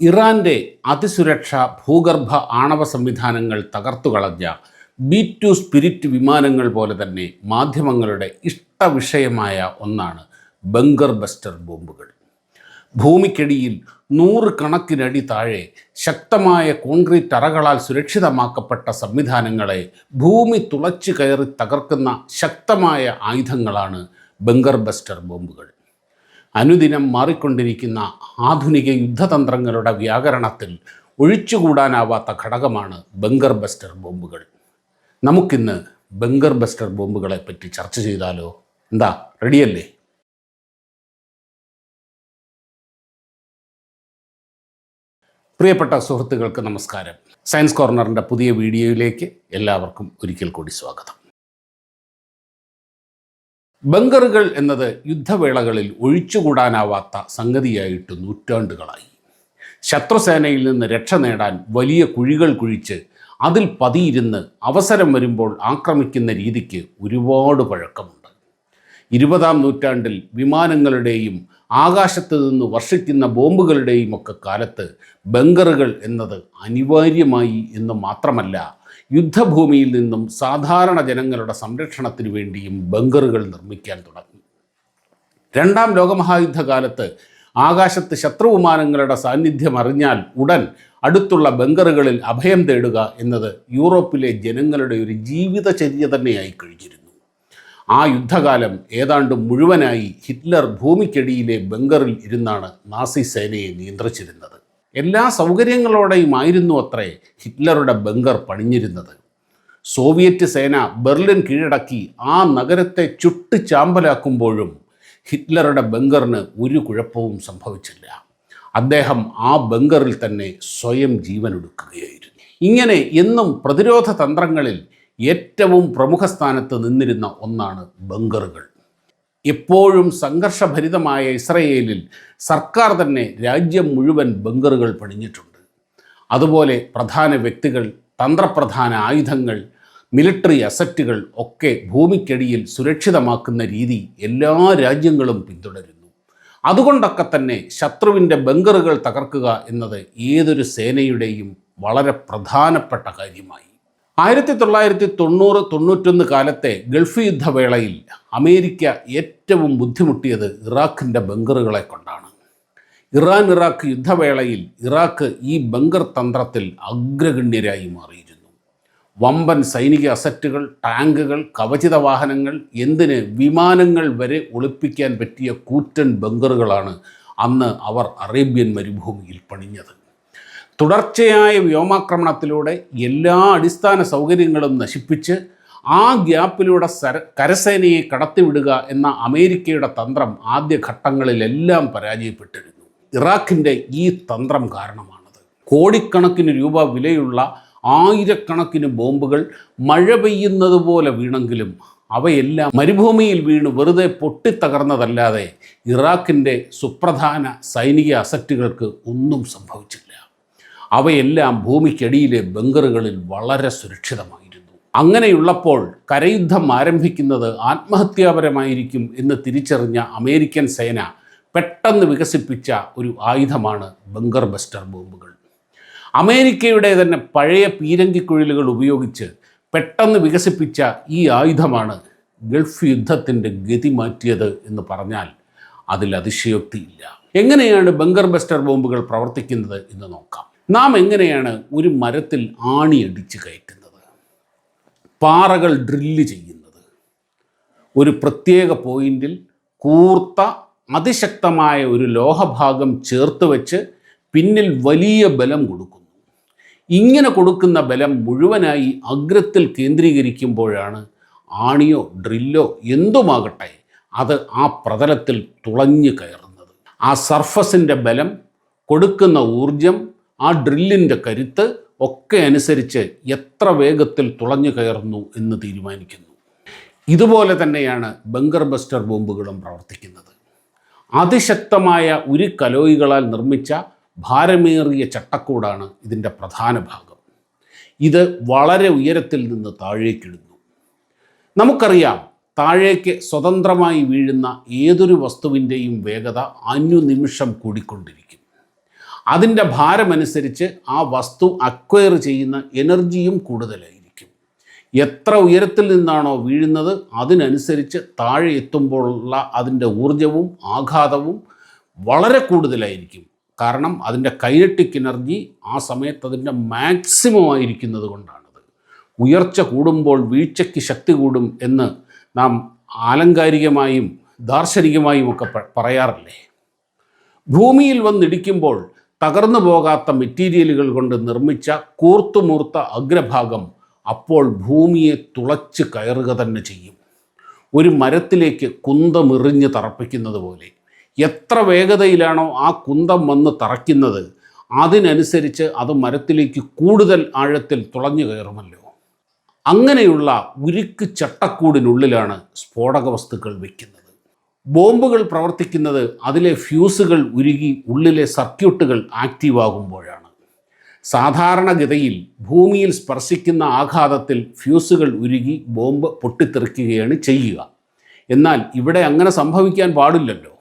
ഇറാന്റെ അതിസുരക്ഷ ഭൂഗർഭ ആണവ സംവിധാനങ്ങൾ തകർത്തുകളഞ്ഞ ബി ടു സ്പിരിറ്റ് വിമാനങ്ങൾ പോലെ തന്നെ മാധ്യമങ്ങളുടെ ഇഷ്ടവിഷയമായ ഒന്നാണ് ബങ്കർ ബസ്റ്റർ ബോംബുകൾ. ഭൂമിക്കടിയിൽ നൂറ് കണക്കിനടി താഴെ ശക്തമായ കോൺക്രീറ്റ് അറകളാൽ സുരക്ഷിതമാക്കപ്പെട്ട സംവിധാനങ്ങളെ ഭൂമി തുളച്ചു കയറി തകർക്കുന്ന ശക്തമായ ആയുധങ്ങളാണ് ബങ്കർ ബസ്റ്റർ ബോംബുകൾ. അനുദിനം മാറിക്കൊണ്ടിരിക്കുന്ന ആധുനിക യുദ്ധതന്ത്രങ്ങളുടെ വ്യാകരണത്തിൽ ഒഴിച്ചുകൂടാനാവാത്ത ഘടകമാണ് ബങ്കർ ബസ്റ്റർ ബോംബുകൾ. നമുക്കിന്ന് ബങ്കർ ബസ്റ്റർ ബോംബുകളെ പറ്റി ചർച്ച ചെയ്താലോ? എന്താ റെഡിയല്ലേ? പ്രിയപ്പെട്ട സുഹൃത്തുക്കൾക്ക് നമസ്കാരം. സയൻസ് കോർണറിന്റെ പുതിയ വീഡിയോയിലേക്ക് എല്ലാവർക്കും ഒരിക്കൽ കൂടി സ്വാഗതം. ബങ്കറുകൾ എന്നത് യുദ്ധവേളകളിൽ ഒഴിച്ചുകൂടാനാവാത്ത സംഗതിയായിട്ട് നൂറ്റാണ്ടുകളായി. ശത്രുസേനയിൽ നിന്ന് രക്ഷ നേടാൻ വലിയ കുഴികൾ കുഴിച്ച് അതിൽ പതിയിരുന്ന് അവസരം വരുമ്പോൾ ആക്രമിക്കുന്ന രീതിക്ക് ഒരുപാട് പഴക്കമുണ്ട്. ഇരുപതാം നൂറ്റാണ്ടിൽ വിമാനങ്ങളുടെയും ആകാശത്ത് നിന്ന് വർഷിക്കുന്ന ബോംബുകളുടെയും ഒക്കെ കാലത്ത് ബങ്കറുകൾ എന്നത് അനിവാര്യമായി എന്ന് മാത്രമല്ല യുദ്ധഭൂമിയിൽ നിന്നും സാധാരണ ജനങ്ങളുടെ സംരക്ഷണത്തിന് വേണ്ടിയും ബങ്കറുകൾ നിർമ്മിക്കാൻ തുടങ്ങി. രണ്ടാം ലോകമഹായുദ്ധകാലത്ത് ആകാശത്ത് ശത്രുവിമാനങ്ങളുടെ സാന്നിധ്യം അറിഞ്ഞാൽ ഉടൻ അടുത്തുള്ള ബങ്കറുകളിൽ അഭയം തേടുക എന്നത് യൂറോപ്പിലെ ജനങ്ങളുടെ ഒരു ജീവിതചര്യ തന്നെയായി കഴിഞ്ഞിരുന്നു. ആ യുദ്ധകാലം ഏതാണ്ട് മുഴുവനായി ഹിറ്റ്ലർ ഭൂമിക്കടിയിലെ ബങ്കറിൽ ഇരുന്നാണ് നാസി സേനയെ നിയന്ത്രിച്ചിരുന്നത്. എല്ലാ സൗകര്യങ്ങളോടെയുമായിരുന്നു അത്രേ ഹിറ്റ്ലറുടെ ബങ്കർ പണിഞ്ഞിരുന്നത്. സോവിയറ്റ് സേന ബെർലിൻ കീഴടക്കി ആ നഗരത്തെ ചുട്ട് ചാമ്പലാക്കുമ്പോഴും ഹിറ്റ്ലറുടെ ബങ്കറിന് ഒരു കുഴപ്പവും സംഭവിച്ചില്ല. അദ്ദേഹം ആ ബങ്കറിൽ തന്നെ സ്വയം ജീവനൊടുക്കുകയായിരുന്നു. ഇങ്ങനെ എന്നും പ്രതിരോധ തന്ത്രങ്ങളിൽ ഏറ്റവും പ്രമുഖ സ്ഥാനത്ത് നിന്നിരുന്ന ഒന്നാണ് ബങ്കറുകൾ എപ്പോഴും സംഘർഷഭരിതമായ ഇസ്രയേലിൽ സർക്കാർ തന്നെ രാജ്യം മുഴുവൻ ബങ്കറുകൾ പണിഞ്ഞിട്ടുണ്ട് അതുപോലെ പ്രധാന വ്യക്തികൾ തന്ത്രപ്രധാന ആയുധങ്ങൾ മിലിറ്ററി അസറ്റുകൾ ഒക്കെ ഭൂമിക്കടിയിൽ സുരക്ഷിതമാക്കുന്ന രീതി എല്ലാ രാജ്യങ്ങളും പിന്തുടരുന്നു. അതുകൊണ്ടൊക്കെ തന്നെ ശത്രുവിന്റെ ബങ്കറുകൾ തകർക്കുക എന്നത് ഏതൊരു സേനയുടെയും വളരെ പ്രധാനപ്പെട്ട കാര്യമായി. ആയിരത്തി തൊള്ളായിരത്തി തൊണ്ണൂറ് തൊണ്ണൂറ്റൊന്ന് കാലത്തെ ഗൾഫ് യുദ്ധവേളയിൽ അമേരിക്ക ഏറ്റവും ബുദ്ധിമുട്ടിയത് ഇറാഖിന്റെ ബങ്കറുകളെ കൊണ്ടാണ്. ഇറാൻ ഇറാഖ് യുദ്ധവേളയിൽ ഇറാഖ് ഈ ബങ്കർ തന്ത്രത്തിൽ അഗ്രഗണ്യരായി മാറിയിരുന്നു. വമ്പൻ സൈനിക അസറ്റുകൾ ടാങ്കുകൾ കവചിത വാഹനങ്ങൾ എന്തിന് വിമാനങ്ങൾ വരെ ഒളിപ്പിക്കാൻ പറ്റിയ കൂറ്റൻ ബങ്കറുകളാണ് അന്ന് അവർ അറേബ്യൻ മരുഭൂമിയിൽ പണിഞ്ഞത്. തുടർച്ചയായ വ്യോമാക്രമണത്തിലൂടെ എല്ലാ അടിസ്ഥാന സൗകര്യങ്ങളും നശിപ്പിച്ച് ആ ഗ്യാപ്പിലൂടെ സര കരസേനയെ കടത്തിവിടുക എന്ന അമേരിക്കയുടെ തന്ത്രം ആദ്യ ഘട്ടങ്ങളിലെല്ലാം പരാജയപ്പെട്ടിരുന്നു. ഇറാഖിന്റെ ഈ തന്ത്രം കാരണമാണത്. കോടിക്കണക്കിന് രൂപ വിലയുള്ള ആയിരക്കണക്കിന് ബോംബുകൾ മഴ പെയ്യുന്നത് പോലെ വീണെങ്കിലും അവയെല്ലാം മരുഭൂമിയിൽ വീണ് വെറുതെ പൊട്ടിത്തകർന്നതല്ലാതെ ഇറാഖിന്റെ സുപ്രധാന സൈനിക അസറ്റുകൾക്ക് ഒന്നും സംഭവിച്ചില്ല അവയെല്ലാം ഭൂമിക്കടിയിലെ ബങ്കറുകളിൽ വളരെ സുരക്ഷിതമായിരുന്നു. അങ്ങനെയുള്ളപ്പോൾ കരയുദ്ധം ആരംഭിക്കുന്നത് ആത്മഹത്യാപരമായിരിക്കും എന്ന് തിരിച്ചറിഞ്ഞ അമേരിക്കൻ സേന പെട്ടെന്ന് വികസിപ്പിച്ച ഒരു ആയുധമാണ് ബങ്കർ ബസ്റ്റർ ബോംബുകൾ. അമേരിക്കയുടെ തന്നെ പഴയ പീരങ്കിക്കുഴലുകൾ ഉപയോഗിച്ച് പെട്ടെന്ന് വികസിപ്പിച്ച ഈ ആയുധമാണ് ഗൾഫ് യുദ്ധത്തിന്റെ ഗതി മാറ്റിയത് എന്ന് പറഞ്ഞാൽ അതിൽ അതിശയോക്തിയില്ല. എങ്ങനെയാണ് ബങ്കർ ബസ്റ്റർ ബോംബുകൾ പ്രവർത്തിക്കുന്നത് എന്ന് നോക്കാം. നാം എങ്ങനെയാണ് ഒരു മരത്തിൽ ആണി അടിച്ച് കയറ്റുന്നത്? പാറകൾ ഡ്രില്ല് ചെയ്യുന്നത്. ഒരു പ്രത്യേക പോയിന്റിൽ കൂർത്ത അതിശക്തമായ ഒരു ലോഹഭാഗം ചേർത്ത് വെച്ച് പിന്നിൽ വലിയ ബലം കൊടുക്കുന്നു. ഇങ്ങനെ കൊടുക്കുന്ന ബലം മുഴുവനായി അഗ്രത്തിൽ കേന്ദ്രീകരിക്കുമ്പോഴാണ് ആണിയോ ഡ്രില്ലോ എന്തുമാകട്ടെ അത് ആ പ്രതലത്തിൽ തുളഞ്ഞു കയറുന്നത്. ആ സർഫസിന്റെ ബലം കൊടുക്കുന്ന ഊർജം ആ ഡ്രില്ലിന്റെ കരുത്ത് ഒക്കെ അനുസരിച്ച് എത്ര വേഗത്തിൽ തുളഞ്ഞു കയറുന്നു എന്ന് തീരുമാനിക്കുന്നു. ഇതുപോലെ തന്നെയാണ് ബങ്കർ ബസ്റ്റർ ബോംബുകളും പ്രവർത്തിക്കുന്നത്. അതിശക്തമായ ഒരു കലോയികളാൽ നിർമ്മിച്ച ഭാരമേറിയ ചട്ടക്കൂടാണ് ഇതിന്റെ പ്രധാന ഭാഗം. ഇത് വളരെ ഉയരത്തിൽ നിന്ന് താഴേക്കിടുന്നു നമുക്കറിയാം താഴേക്ക് സ്വതന്ത്രമായി വീഴുന്ന ഏതൊരു വസ്തുവിന്റെയും വേഗത അനുനിമിഷം കൂടിക്കൊണ്ടിരിക്കും. അതിന്റെ ഭാരമനുസരിച്ച് ആ വസ്തു അക്വയർ ചെയ്യുന്ന എനർജിയും കൂടുതലായിരിക്കും. എത്ര ഉയരത്തിൽ നിന്നാണോ വീഴുന്നത് അതിനനുസരിച്ച് താഴെ എത്തുമ്പോഴുള്ള അതിന്റെ ഊർജവും ആഘാതവും വളരെ കൂടുതലായിരിക്കും. കാരണം അതിന്റെ കൈനറ്റിക് എനർജി ആ സമയത്ത് അതിന്റെ മാക്സിമം ആയിരിക്കുന്നത് കൊണ്ടാണത്. ഉയർച്ച കൂടുമ്പോൾ വീഴ്ചയ്ക്ക് ശക്തി കൂടും എന്ന് നാം ആലങ്കാരികമായും ദാർശനികമായും ഒക്കെ പറയാറില്ലേ? ഭൂമിയിൽ വന്നിടിക്കുമ്പോൾ തകർന്നു പോകാത്ത മെറ്റീരിയലുകൾ കൊണ്ട് നിർമ്മിച്ച കൂർത്തുമൂർത്ത അഗ്രഭാഗം അപ്പോൾ ഭൂമിയെ തുളച്ച് കയറുക തന്നെ ചെയ്യും. ഒരു മരത്തിലേക്ക് കുന്തമെറിഞ്ഞ് തറപ്പിക്കുന്നത് പോലെ. എത്ര വേഗതയിലാണോ ആ കുന്തം വന്ന് തറയ്ക്കുന്നത്. അതിനനുസരിച്ച് അത് മരത്തിലേക്ക് കൂടുതൽ ആഴത്തിൽ തുളഞ്ഞു കയറുമല്ലോ. അങ്ങനെയുള്ള ഉരുക്ക് ചട്ടക്കൂടിനുള്ളിലാണ് സ്ഫോടക വസ്തുക്കൾ വയ്ക്കുന്നത് ബോംബുകൾ പ്രവർത്തിക്കുന്നത് അതിലെ ഫ്യൂസുകൾ ഉരുകി ഉള്ളിലെ സർക്യൂട്ടുകൾ ആക്റ്റീവ് ആകുമ്പോഴാണ് സാധാരണഗതിയിൽ ഭൂമിയിൽ സ്പർശിക്കുന്ന ആഘാതത്തിൽ ഫ്യൂസുകൾ ഉരുകി ബോംബ് പൊട്ടിത്തെറിക്കുകയാണ് ചെയ്യുക. എന്നാൽ ഇവിടെ അങ്ങനെ സംഭവിക്കാൻ പാടില്ലല്ലോ.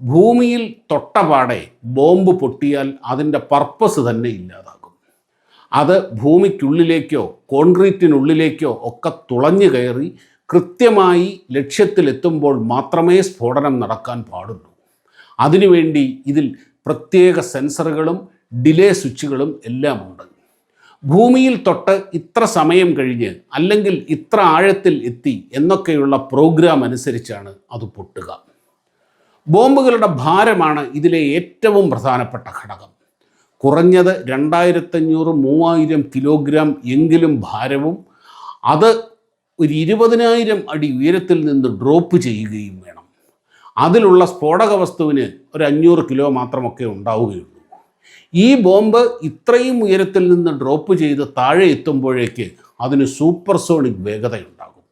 ഭൂമിയിൽ തൊട്ടപാടെ ബോംബ് പൊട്ടിയാൽ അതിന്റെ പർപ്പസ് തന്നെ ഇല്ലാതാകും. അത് ഭൂമിക്കുള്ളിലേക്കോ കോൺക്രീറ്റിനുള്ളിലേക്കോ ഒക്കെ തുളഞ്ഞു കയറി കൃത്യമായി ലക്ഷ്യത്തിലെത്തുമ്പോൾ മാത്രമേ സ്ഫോടനം നടക്കാൻ പാടുള്ളൂ. അതിനുവേണ്ടി ഇതിൽ പ്രത്യേക സെൻസറുകളും ഡിലേ സ്വിച്ചുകളും എല്ലാം ഉണ്ട് ഭൂമിയിൽ തൊട്ട് ഇത്ര സമയം കഴിഞ്ഞ് അല്ലെങ്കിൽ ഇത്ര ആഴത്തിൽ എത്തി എന്നൊക്കെയുള്ള പ്രോഗ്രാം അനുസരിച്ചാണ് അത് പൊട്ടുക. ബോംബുകളുടെ ഭാരമാണ് ഇതിലെ ഏറ്റവും പ്രധാനപ്പെട്ട ഘടകം. കുറഞ്ഞത് രണ്ടായിരത്തഞ്ഞൂറ് മൂവായിരം കിലോഗ്രാം എങ്കിലും ഭാരവും അത് ഒരു ഇരുപതിനായിരം അടി ഉയരത്തിൽ നിന്ന് ഡ്രോപ്പ് ചെയ്യുകയും വേണം. അതിലുള്ള സ്ഫോടക വസ്തുവിന് ഒരു അഞ്ഞൂറ് കിലോ മാത്രമൊക്കെ ഉണ്ടാവുകയുള്ളൂ. ഈ ബോംബ് ഇത്രയും ഉയരത്തിൽ നിന്ന് ഡ്രോപ്പ് ചെയ്ത് താഴെ എത്തുമ്പോഴേക്ക് അതിന് സൂപ്പർസോണിക് വേഗതയുണ്ടാകും.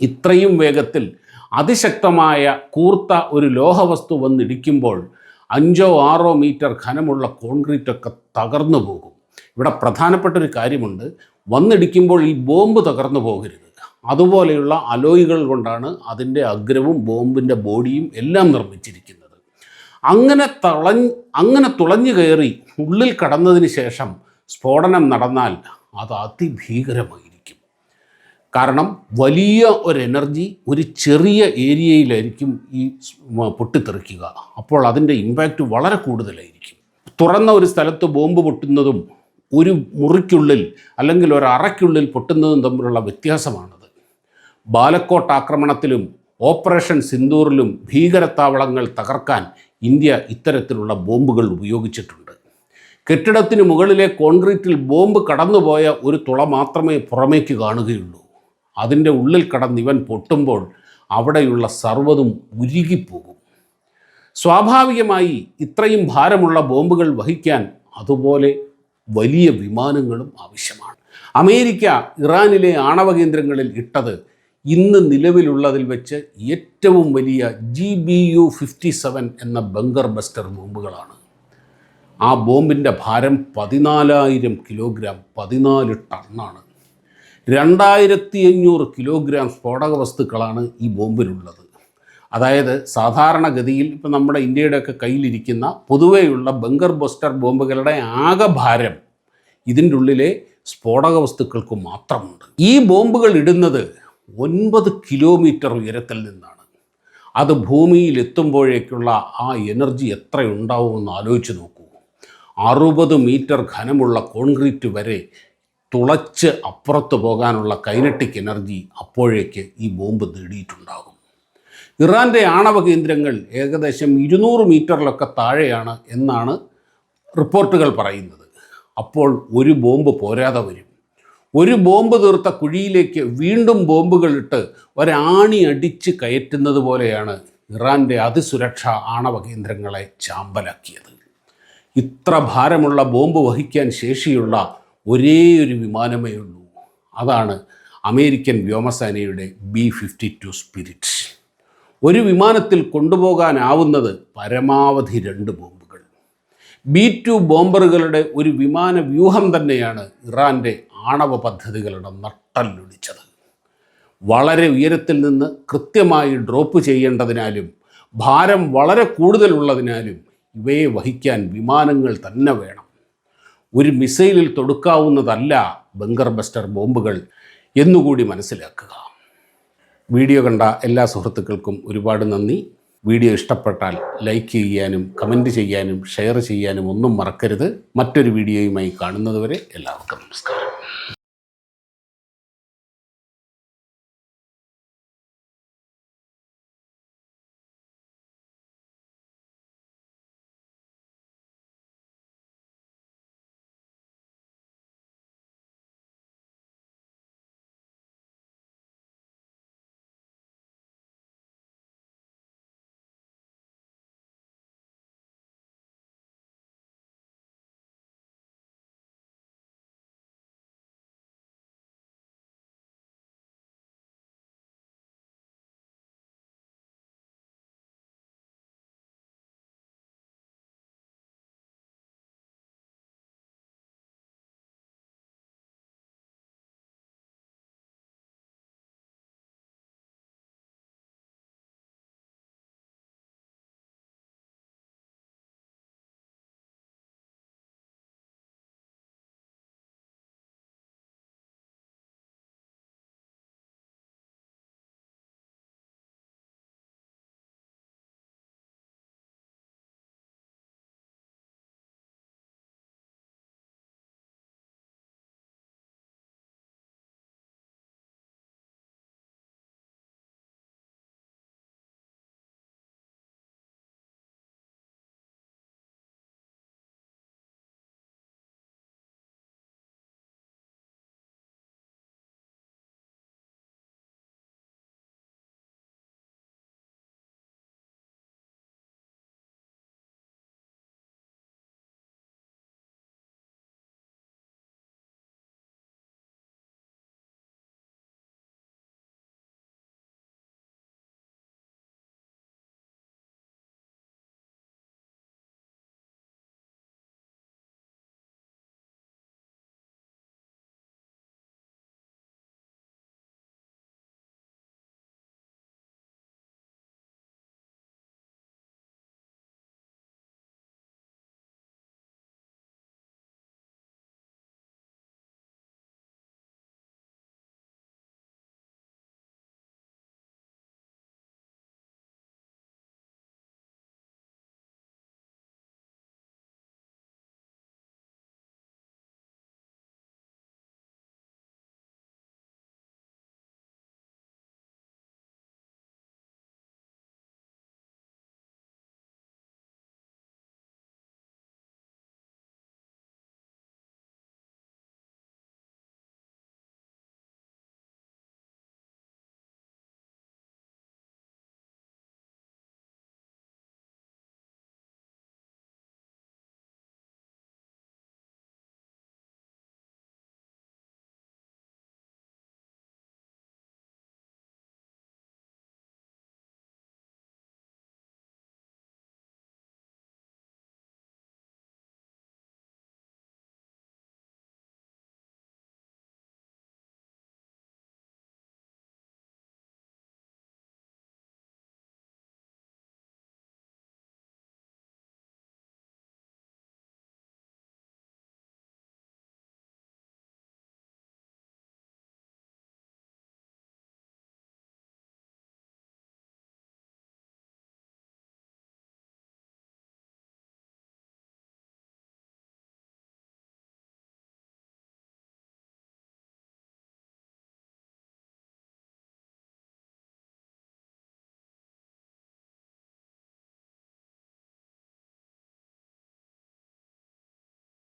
ഇത്രയും വേഗത്തിൽ അതിശക്തമായ കൂർത്ത ഒരു ലോഹവസ്തു വന്നിടിക്കുമ്പോൾ അഞ്ചോ ആറോ മീറ്റർ ഘനമുള്ള കോൺക്രീറ്റ് ഒക്കെ തകർന്നു പോകും. ഇവിടെ പ്രധാനപ്പെട്ട ഒരു കാര്യമുണ്ട്. വന്നിടിക്കുമ്പോൾ ഈ ബോംബ് തകർന്നു പോകരുത്. അതുപോലെയുള്ള അലോയികൾ കൊണ്ടാണ് അതിന്റെ അഗ്രവും ബോംബിന്റെ ബോഡിയും എല്ലാം നിർമ്മിച്ചിരിക്കുന്നത്. അങ്ങനെ തളഞ്ഞ് അങ്ങനെ തുളഞ്ഞു കയറി ഉള്ളിൽ കടന്നതിന് ശേഷം സ്ഫോടനം നടന്നാൽ അത് അതിഭീകരമായിരിക്കും. കാരണം വലിയ ഒരു എനർജി ഒരു ചെറിയ ഏരിയയിലായിരിക്കും ഈ പൊട്ടിത്തെറിക്കുക. അപ്പോൾ അതിന്റെ ഇമ്പാക്റ്റ് വളരെ കൂടുതലായിരിക്കും. തുറന്ന ഒരു സ്ഥലത്ത് ബോംബ് പൊട്ടുന്നതും ഒരു മുറിക്കുള്ളിൽ അല്ലെങ്കിൽ ഒരു അറയ്ക്കുള്ളിൽ പൊട്ടുന്നതും തമ്മിലുള്ള വ്യത്യാസമാണത്. ബാലക്കോട്ട് ആക്രമണത്തിലും ഓപ്പറേഷൻ സിന്ദൂറിലും ഭീകരത്താവളങ്ങൾ തകർക്കാൻ ഇന്ത്യ ഇത്തരത്തിലുള്ള ബോംബുകൾ ഉപയോഗിച്ചിട്ടുണ്ട്. കെട്ടിടത്തിന് മുകളിലെ കോൺക്രീറ്റിൽ ബോംബ് കടന്നുപോയ ഒരു തുള മാത്രമേ പുറമേക്ക് കാണുകയുള്ളൂ. അതിന്റെ ഉള്ളിൽ കടന്ന് ഇവൻ പൊട്ടുമ്പോൾ അവിടെയുള്ള സർവതും ഉരുകിപ്പോകും. സ്വാഭാവികമായി ഇത്രയും ഭാരമുള്ള ബോംബുകൾ വഹിക്കാൻ അതുപോലെ വലിയ വിമാനങ്ങളും ആവശ്യമാണ്. അമേരിക്ക ഇറാനിലെ ആണവ കേന്ദ്രങ്ങളിൽ ഇട്ടത് ഇന്ന് നിലവിലുള്ളതിൽ വെച്ച് ഏറ്റവും വലിയ G B U fifty seven എന്ന ബങ്കർ ബസ്റ്റർ ബോംബുകളാണ്. ആ ബോംബിന്റെ ഭാരം പതിനാലായിരം കിലോഗ്രാം പതിനാല് ടണ്ണാണ്. രണ്ടായിരത്തി അഞ്ഞൂറ് കിലോഗ്രാം സ്ഫോടക വസ്തുക്കളാണ് ഈ ബോംബിലുള്ളത്. അതായത് സാധാരണഗതിയിൽ ഇപ്പം നമ്മുടെ ഇന്ത്യയുടെയൊക്കെ കയ്യിലിരിക്കുന്ന പൊതുവെയുള്ള ബങ്കർ ബസ്റ്റർ ബോംബുകളുടെ ആകെ ഭാരം ഇതിന്റെ ഉള്ളിലെ സ്ഫോടക വസ്തുക്കൾക്ക് മാത്രമുണ്ട്. ഈ ബോംബുകൾ ഇടുന്നത് ഒൻപത് കിലോമീറ്റർ ഉയരത്തിൽ നിന്നാണ്. അത് ഭൂമിയിൽ എത്തുമ്പോഴേക്കുള്ള ആ എനർജി എത്ര ഉണ്ടാവുമെന്ന് ആലോചിച്ച് നോക്കൂ. അറുപത് മീറ്റർ ഘനമുള്ള കോൺക്രീറ്റ് വരെ തുളച്ച് അപ്പുറത്ത് പോകാനുള്ള കൈനറ്റിക് എനർജി അപ്പോഴേക്ക് ഈ ബോംബ് നേടിയിട്ടുണ്ടാകും. ഇറാന്റെ ആണവ കേന്ദ്രങ്ങൾ ഏകദേശം ഇരുന്നൂറ് മീറ്ററിലൊക്കെ താഴെയാണ് എന്നാണ് റിപ്പോർട്ടുകൾ പറയുന്നത്. അപ്പോൾ ഒരു ബോംബ് പോരാതെ വരും. ഒരു ബോംബ് തീർത്ത കുഴിയിലേക്ക് വീണ്ടും ബോംബുകളിട്ട് ഒരാണി അടിച്ച് കയറ്റുന്നത് പോലെയാണ് ഇറാന്റെ അതിസുരക്ഷ ആണവ കേന്ദ്രങ്ങളെ ചാമ്പലാക്കിയത്. ഇത്ര ഭാരമുള്ള ബോംബ് വഹിക്കാൻ ശേഷിയുള്ള ഒരേ ഒരു വിമാനമേ ഉള്ളൂ. അതാണ് അമേരിക്കൻ വ്യോമസേനയുടെ ബി ഫിഫ്റ്റി ടു സ്പിരിറ്റ്. ഒരു വിമാനത്തിൽ കൊണ്ടുപോകാനാവുന്നത് പരമാവധി രണ്ട് ബോംബുകൾ. ബി ടു ബോംബറുകളുടെ ഒരു വിമാന വ്യൂഹം തന്നെയാണ് ഇറാന്റെ ആണവ പദ്ധതികളുടെ നട്ടല്ലൊടിച്ചത്. വളരെ ഉയരത്തിൽ നിന്ന് കൃത്യമായി ഡ്രോപ്പ് ചെയ്യേണ്ടതിനാലും ഭാരം വളരെ കൂടുതലുള്ളതിനാലും ഇവയെ വഹിക്കാൻ വിമാനങ്ങൾ തന്നെ വേണം. ഒരു മിസൈലിൽ തൊടുക്കാവുന്നതല്ല ബങ്കർ ബസ്റ്റർ ബോംബുകൾ എന്നുകൂടി മനസ്സിലാക്കുക. വീഡിയോ കണ്ട എല്ലാ സുഹൃത്തുക്കൾക്കും ഒരുപാട് നന്ദി. വീഡിയോ ഇഷ്ടപ്പെട്ടാൽ ലൈക്ക് ചെയ്യാനും കമന്റ് ചെയ്യാനും ഷെയർ ചെയ്യാനും ഒന്നും മറക്കരുത്. മറ്റൊരു വീഡിയോയുമായി കാണുന്നതുവരെ എല്ലാവർക്കും നമസ്കാരം.